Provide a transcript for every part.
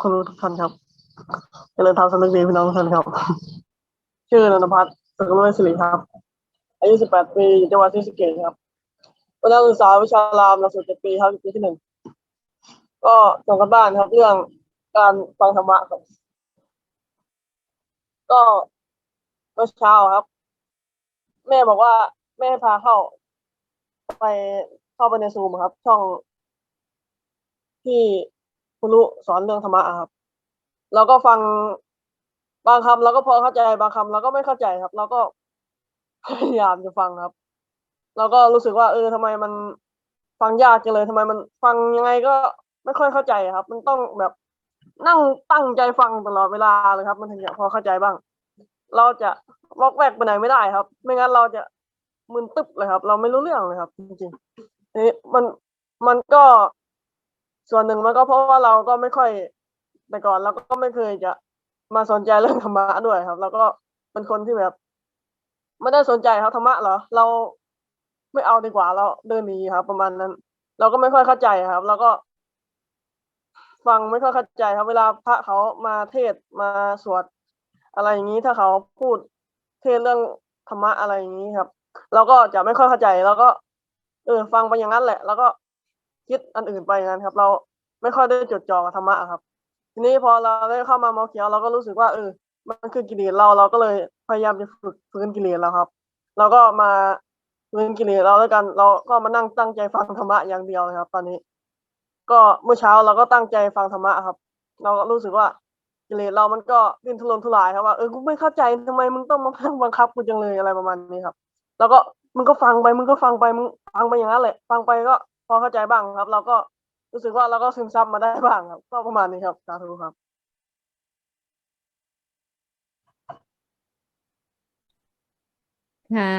คุณรู้ทุกท่านครับเจริญธรรมสำนึกดีพี่น้องทุกท่านครับ ชื่อนนทพัฒน์สุขรุ่สิริครับ อายุ 18 ปีอยู่จังหวัดศรีสะเกษครับเป็นนักศึกษาวิชารามหลักสูตรเจ็ดปีครับปีที่หนึ่ง ก็ส่งกันบ้านครับ เรื่องการฟังธรรมะครับ ก็เมื่อเช้าครับ แม่บอกว่าแม่ให้พาเข้า ไปเข้าไปในซูมครับ ช่องที่ คุณรู้สอนเรื่องธรรมะครับเราก็ฟังบางคำเราก็พอเข้าใจบางคำเราก็ไม่เข้าใจครับ เราก็พยายามจะฟังครับ เราก็รู้สึกว่า เออทำไมมันฟังยากจังเลยทำไมมันฟังยังไงก็ไม่ค่อยเข้าใจครับ มันต้องแบบนั่งตั้งใจฟังตลอดเวลาเลยครับ มันถึงจะพอเข้าใจบ้าง เราจะวอกแวกไปไหนไม่ได้ครับ ไม่งั้นเราจะมึนตึ๊บเลยครับ เราไม่รู้เรื่องเลยครับ จริงๆนี่มันมันก็ ส่วนหนึ่งมันก็เพราะว่าเราก็ไม่ค่อยแต่ก่อนเราก็ไม่เคยจะมาสนใจเรื่องธรรมะด้วยครับ แล้วก็เป็นคนที่แบบไม่ได้สนใจครับธรรมะเหรอ เราไม่เอาดีกว่าเราเดินหนีครับ ประมาณนั้น เราก็ไม่ค่อยเข้าใจครับ แล้วก็ฟังไม่ค่อยเข้าใจครับ เวลาพระเขามาเทศมาสวดอะไรอย่างนี้ถ้าเขาพูดเทศน์เรื่องธรรมะอะไรอย่างนี้ครับ เราก็จะไม่ค่อยเข้าใจ แล้วก็ เออ ฟังไปอย่างนั้นแหละ แล้วก็ คิดอันอื่นไปอย่างนั้นครับ เราไม่ค่อยได้จดจ่อกับธรรมะครับ ทีนี้พอเราได้เข้ามามอเขียวเราก็รู้สึกว่าเออมันคือกิเลสเราเราก็เลยพยายามจะฝึกฟื้นกิเลสเราครับ เราก็มาฟื้นกิเลสเราแล้วกัน เราก็มานั่งตั้งใจฟังธรรมะอย่างเดียวเลยครับ ตอนนี้ ก็เมื่อเช้าเราก็ตั้งใจฟังธรรมะครับ เราก็รู้สึกว่ากิเลสเรามันก็ดิ้นทุรนทุรายครับว่าเออกูไม่เข้าใจทำไมมึงต้องมาบังคับกูจังเลยอะไรประมาณนี้ครับ แล้วก็มึงก็ฟังไปมึงก็ฟังไปมึงฟังไปอย่างนั้นแหละ ฟังไปก็ พอเข้าใจบ้างครับ เราก็รู้สึกว่าเราก็ซึมซับมาได้บ้างครับ ก็ประมาณนี้ครับสาธุครับ ค่ะ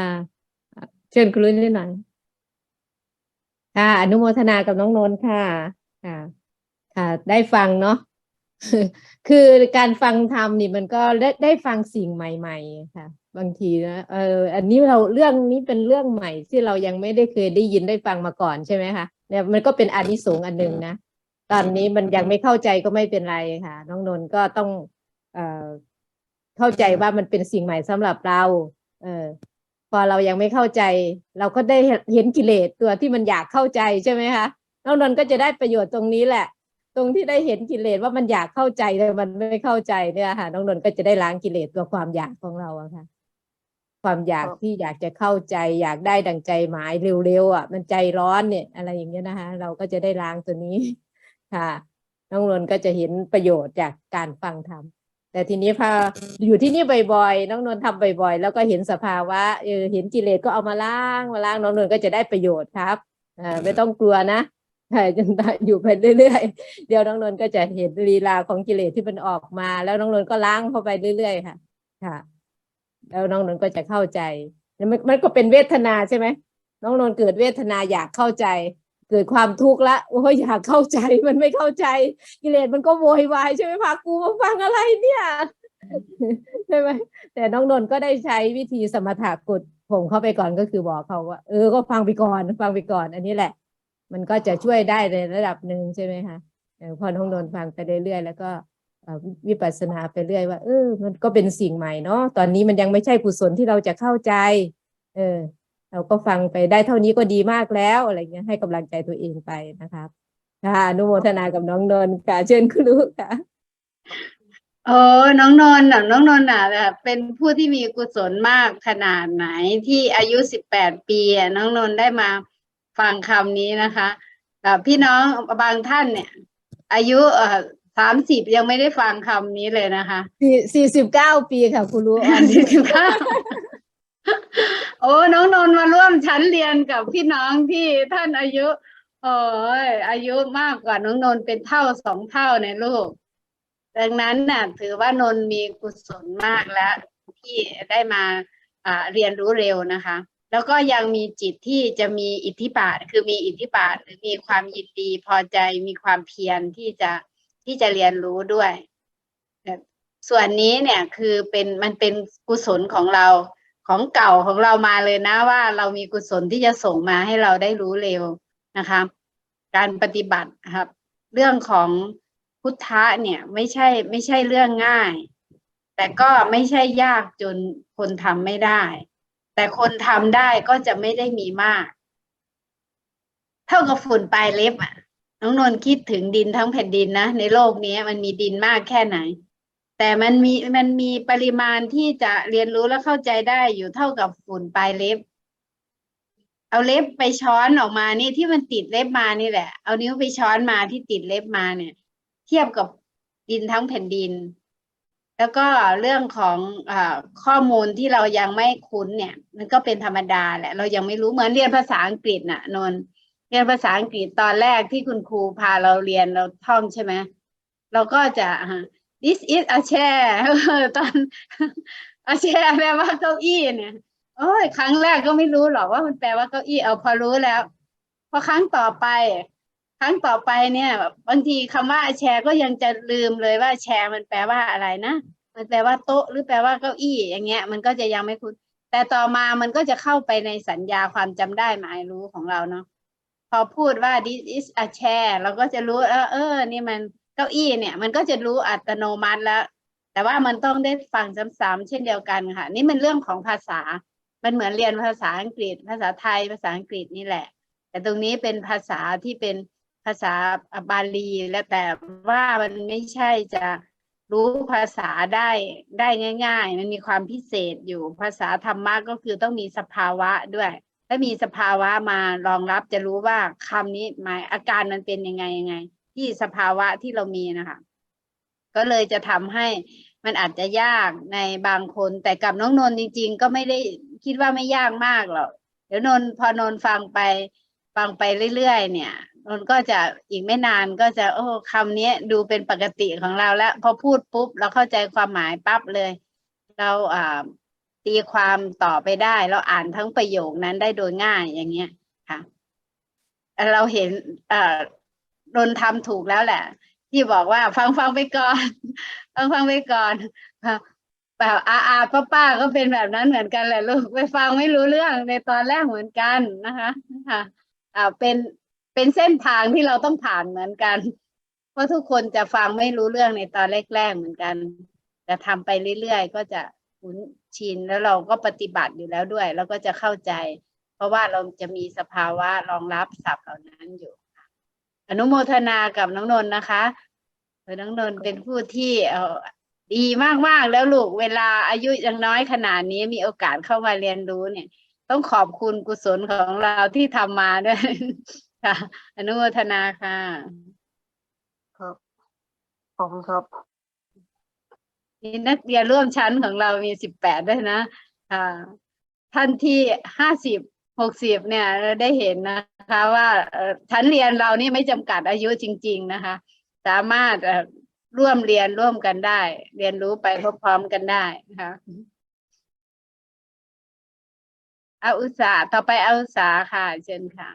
เชิญคุณลุยนิดหน่อยค่ะอนุโมทนากับน้องนนท์ค่ะ ค่ะ ค่ะ ได้ฟังเนาะ คือการฟังธรรมนี่มันก็ได้ได้ฟังสิ่งใหม่ ๆ ค่ะ บางทีนะเอออันนี้เราเรื่องนี้เป็นเรื่องใหม่ที่เรายังไม่ได้เคยได้ยินได้ฟังมาก่อนใช่ไหมคะเนี่ยมันก็เป็นอานิสงส์อันหนึ่งนะตอนนี้มันยังไม่เข้าใจก็ไม่เป็นไรค่ะ น้องนนท์ก็ต้องเอ่อเข้าใจว่ามันเป็นสิ่งใหม่สำหรับเรา เออพอเรายังไม่เข้าใจ เราก็ได้เห็นกิเลสตัวที่มันอยากเข้าใจใช่ไหมคะน้องนนท์ก็จะได้ประโยชน์ตรงนี้แหละ ตรงที่ได้เห็นกิเลสว่ามันอยากเข้าใจแต่มันไม่เข้าใจเนี่ยค่ะน้องนนท์ก็จะได้ล้างกิเลสตัวความอยากของเราอะค่ะ ความอยากครับที่อยากจะเข้าใจ อยากได้ดังใจหมายเร็วๆอะ มันใจร้อนเนี่ย อะไรอย่างเงี้ยนะคะ เราก็จะได้ล้างตัวนี้ค่ะ น้องนนท์ก็จะเห็นประโยชน์จากการฟังธรรมแต่ทีนี้พออยู่ที่นี่บ่อยๆน้องนนท์ทำบ่อยๆแล้วก็เห็นสภาวะเออเห็นกิเลสก็เอามาล้างมาล้างน้องนนท์ก็จะได้ประโยชน์ครับอ่าไม่ต้องกลัวนะ ใช่จนได้อยู่ไปเรื่อยๆ เดี๋ยวน้องนนท์ก็จะเห็นลีลาของกิเลสที่มันออกมา แล้วน้องนนท์ก็ล้างเข้าไปเรื่อยๆค่ะ ค่ะ แล้วน้องนนท์ก็จะเข้าใจแล้วมันมันก็เป็นเวทนาใช่ไหมน้องนนท์เกิดเวทนาอยากเข้าใจ เกิดความทุกข์ละโอ้ยอยากเข้าใจมันไม่เข้าใจ กิเลสมันก็โวยวายใช่ไหมพากูมาฟังอะไรเนี่ยใช่ไหมแต่น้องนนท์ก็ได้ใช้วิธีสมถะกดผมเข้าไปก่อนก็คือบอกเขาว่า เออก็ฟังไปก่อนฟังไปก่อนอันนี้แหละ มันก็จะช่วยได้ในระดับหนึ่งใช่ไหมคะพอน้องนนท์ฟังไปเรื่อยๆแล้วก็วิปัสสนาไปเรื่อยว่าเออมันก็เป็นสิ่งใหม่เนาะตอนนี้มันยังไม่ใช่กุศลที่เราจะเข้าใจ เออ เราก็ฟังไปได้เท่านี้ก็ดีมากแล้วอะไรเงี้ยให้กำลังใจตัวเองไปนะครับค่ะนุโมทนากับน้องนนท์ค่ะเชิญคุณลูกค่ะโอ้น้องนนท์น่ะน้องนนท์น่ะเป็นผู้ที่มีกุศลมากขนาดไหนที่อายุสิบแปดปีน้องนนท์ได้มา ฟังคำนี้นะคะอ่าพี่น้องบางท่านเนี่ย อายุเอ่อสามสิบยังไม่ได้ฟังคำนี้เลยนะคะสี่สี่สิบเก้าปีค่ะคุณรู้อันสี่สิบเก้าโอ้น้องนนท์มาร่วมชั้นเรียนกับพี่น้องที่ท่านอายุโอ้ยอายุมากกว่าน้องนนท์เป็นเท่าสองเท่าในลูก ดังนั้นน่ะ ถือว่านนท์มีกุศลมากแล้วที่ได้มาอ่าเรียนรู้เร็วนะคะ แล้วก็ยังมีจิตที่จะมีอิทธิบาทคือมีอิทธิบาทหรือมีความยินดีพอใจมีความเพียรที่จะที่จะเรียนรู้ด้วย ส่วนนี้เนี่ยคือเป็นมันเป็นกุศลของเราของเก่าของเรามาเลยนะว่าเรามีกุศลที่จะส่งมาให้เราได้รู้เร็วนะคะการปฏิบัติครับ เรื่องของพุทธะเนี่ยไม่ใช่ไม่ใช่เรื่องง่าย แต่ก็ไม่ใช่ยากจนคนทำไม่ได้ แต่คนทำได้ก็จะไม่ได้มีมาก เท่ากับฝุ่นปลายเล็บอะ น้องนนท์คิดถึงดินทั้งแผ่นดินนะ ในโลกนี้มันมีดินมากแค่ไหน แต่มันมีมันมีปริมาณที่จะเรียนรู้และเข้าใจได้อยู่เท่ากับฝุ่นปลายเล็บ เอาเล็บไปช้อนออกมานี่ที่มันติดเล็บมานี่แหละ เอานิ้วไปช้อนมาที่ติดเล็บมาเนี่ย เทียบกับดินทั้งแผ่นดิน แล้วก็เรื่องของอข้อมูลที่เรายังไม่คุ้นเนี่ย มันก็เป็นธรรมดาแหละ เรายังไม่รู้เหมือนเรียนภาษาอังกฤษน่ะนนเรียนภาษาอังกฤษตอนแรกที่คุณครูพาเราเรียนเราท่องใช่ไหมเราก็จะ this is a chair ตอน a chair แปลว่าเก้าอี้เนี่ยโอ้ยครั้งแรกก็ไม่รู้หรอกว่ามันแปลว่าเก้าอี้เอาพอรู้แล้ว พอครั้งต่อไป ครั้งต่อไปเนี่ยบางทีคำว่าแชร์ก็ยังจะลืมเลยว่าแชร์มันแปลว่าอะไรนะ มันแปลว่าโต๊ะหรือแปลว่าเก้าอี้อย่างเงี้ย มันก็จะยังไม่คุ้น แต่ต่อมามันก็จะเข้าไปในสัญญาความจำได้หมายรู้ของเราเนาะพอพูดว่า this is a chair เราก็จะรู้แล้วเออ นี่มันเก้าอี้เนี่ย มันก็จะรู้อัตโนมัติแล้ว แต่ว่ามันต้องได้ฟังซ้ำๆเช่นเดียวกันค่ะ นี่มันเรื่องของภาษา มันเหมือนเรียนภาษาอังกฤษ ภาษาไทย ภาษาอังกฤษนี่แหละ แต่ตรงนี้เป็นภาษาที่เป็น ภาษาบาลีและแต่ว่ามันไม่ใช่จะรู้ภาษาได้ได้ง่าย ๆ มันมีความพิเศษอยู่ภาษาธรรมะก็คือต้องมีสภาวะด้วย ถ้ามีสภาวะมารองรับจะรู้ว่าคำนี้หมายอาการมันเป็นยังไงยังไง ที่สภาวะที่เรามีนะคะก็เลยจะทำให้มันอาจจะยากในบางคน แต่กับน้องนนท์จริง ๆ ก็ไม่ได้คิดว่าไม่ยากมากหรอกเดี๋ยวนนท์พอนนท์ฟังไปฟังไปเรื่อยๆเนี่ย นนก็จะอีกไม่นานก็จะ โอ้คำนี้ดูเป็นปกติของเราแล้ว พอพูดปุ๊บ เราเข้าใจความหมายปั๊บเลย เราอ่าตีความต่อไปได้ เราอ่านทั้งประโยคนั้นได้โดยง่ายอย่างเงี้ยค่ะ เราเห็นอ่อนนท์ทำถูกแล้วแหละ ที่บอกว่า ฟังฟังไปก่อนฟังฟังไปก่อนแบบอาอาป้าป้าก็เป็นแบบนั้นเหมือนกันแหละลูกไปฟังไม่รู้เรื่องในตอนแรกเหมือนกันนะคะค่ะอ่าเป็น เป็นเส้นทางที่เราต้องผ่านเหมือนกัน เพราะทุกคนจะฟังไม่รู้เรื่องในตอนแรกๆเหมือนกัน แต่ทำไปเรื่อยๆ ก็จะคุ้นชินแล้วเราก็ปฏิบัติอยู่แล้วด้วย แล้วก็จะเข้าใจ เพราะว่าเราจะมีสภาวะรองรับศัพท์เหล่านั้นอยู่ อนุโมทนากับน้องนนท์นะคะเออน้องนนท์เป็นผู้ที่เออดีมากๆแล้วลูกเวลาอายุยังน้อยขนาดนี้มีโอกาสเข้ามาเรียนรู้เนี่ย ต้องขอบคุณกุศลของเราที่ทำมาด้วย ค่ะ อนุโมทนาค่ะ ครับขอบคุณครับมีนักเรียนร่วมชั้นของเรามีสิบแปดด้วยนะค่ะท่านที่ห้าสิบหกสิบเนี่ยเราได้เห็นนะคะ ว่าเอ่อชั้นเรียนเรานี่ไม่จำกัดอายุจริง ๆนะคะ สามารถเอ่อร่วมเรียนร่วมกันได้ เรียนรู้ไปพร้อมๆกันได้นะคะเอาอุตสาห์ต่อไปเอาอุตสาห์ค่ะ เชิญค่ะ